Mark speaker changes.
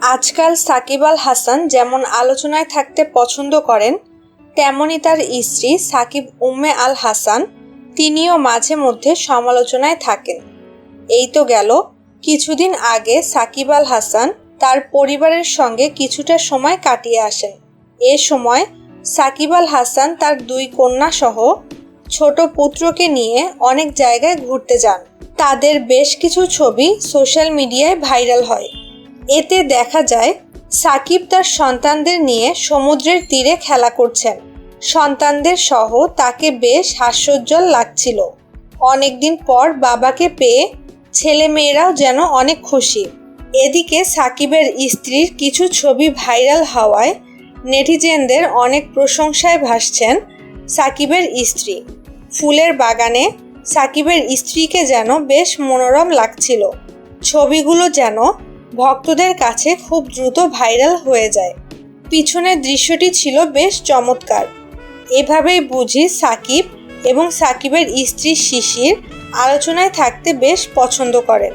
Speaker 1: আজকাল সাকিব আল হাসান যেমন আলোচনায় থাকতে পছন্দ করেন তেমনই তার স্ত্রী সাকিব উম্মে আল হাসান তিনিও মাঝে মধ্যে সমালোচনায় থাকেন। এই তো গেল, কিছুদিন আগে সাকিব আল হাসান তার পরিবারের সঙ্গে কিছুটা সময় কাটিয়ে আসেন। এ সময় সাকিব আল হাসান তার দুই কন্যা সহ ছোট পুত্রকে নিয়ে অনেক জায়গায় ঘুরতে যান। তাদের বেশ কিছু ছবি সোশ্যাল মিডিয়ায় ভাইরাল হয়। এতে দেখা যায়, সাকিব তার সন্তানদের নিয়ে সমুদ্রের তীরে খেলা করছেন। সন্তানদের সহ তাকে বেশ হাস্যোজ্জ্বল লাগছিল। অনেকদিন পর বাবাকে পেয়ে ছেলে মেয়েরাও যেন অনেক খুশি। এদিকে সাকিবের স্ত্রীর কিছু ছবি ভাইরাল হওয়ায় নেটিজেনদের অনেক প্রশংসায় ভাসছেন সাকিবের স্ত্রী। ফুলের বাগানে সাকিবের স্ত্রীকে যেন বেশ মনোরম লাগছিল। ছবিগুলো যেন ভক্তদের কাছে খুব দ্রুত ভাইরাল হয়ে যায়। পিছনের দৃশ্যটি ছিল বেশ চমৎকার। এভাবেই বুঝি সাকিব এবং সাকিবের স্ত্রী শিশির আলোচনায় থাকতে বেশ পছন্দ করেন।